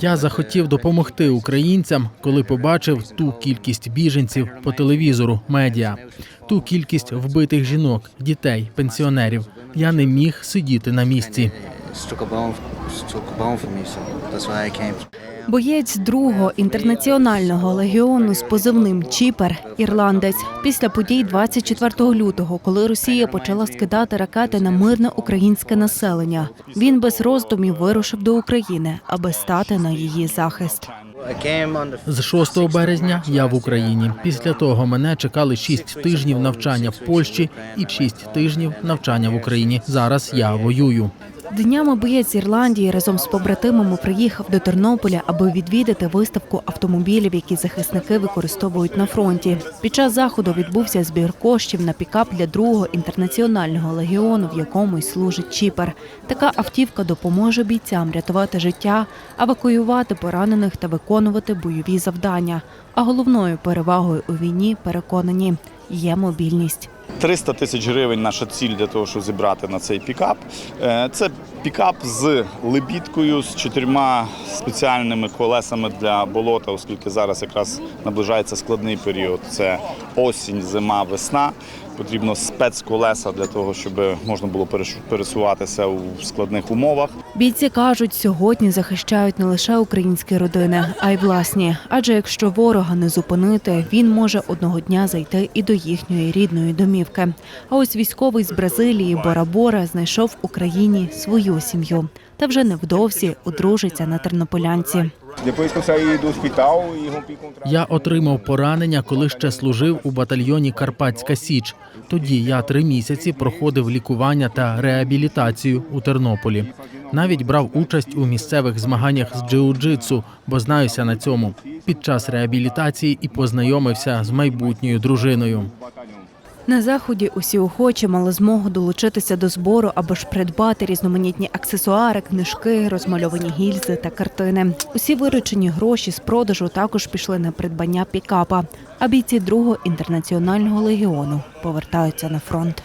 Я захотів допомогти українцям, коли побачив ту кількість біженців по телевізору, медіа, ту кількість вбитих жінок, дітей, пенсіонерів. Я не міг сидіти на місці. Боєць другого інтернаціонального легіону з позивним Чіпер ірландець після подій 24 лютого, коли Росія почала скидати ракети на мирне українське населення. Він без роздумів вирушив до України, аби стати на її захист. З 6 березня я в Україні. Після того мене чекали 6 тижнів навчання в Польщі і 6 тижнів навчання в Україні. Зараз я воюю. Днями боєць Ірландії разом з побратимами приїхав до Тернополя, аби відвідати виставку автомобілів, які захисники використовують на фронті. Під час заходу відбувся збір коштів на пікап для другого інтернаціонального легіону, в якому й служить Чіпер. Така автівка допоможе бійцям рятувати життя, евакуювати поранених та виконувати бойові завдання. А головною перевагою у війні переконані є мобільність. 300 тисяч гривень наша ціль для того, щоб зібрати на цей пікап. Е, Це пікап з лебідкою, з чотирма спеціальними колесами для болота, оскільки зараз якраз наближається складний період. Це осінь, зима, весна. Потрібно спецколеса для того, щоб можна було пересуватися у складних умовах. Бійці кажуть, сьогодні захищають не лише українські родини, а й власні. Адже якщо ворога не зупинити, він може одного дня зайти і до їхньої рідної домівки. А ось військовий з Бразилії Бора Бора знайшов в Україні свою сім'ю та вже невдовзі одружиться на тернополянці. E. Я отримав поранення, коли ще служив у батальйоні Карпатська Січ. Тоді я три місяці проходив лікування та реабілітацію у Тернополі. Навіть брав участь у місцевих змаганнях з джиу-джитсу, бо знаюся на цьому. Під час реабілітації і познайомився з майбутньою дружиною. На заході усі охочі мали змогу долучитися до збору, або ж придбати різноманітні аксесуари, книжки, розмальовані гільзи та картини. Усі виручені гроші з продажу також пішли на придбання пікапа. А бійці другого інтернаціонального легіону повертаються на фронт.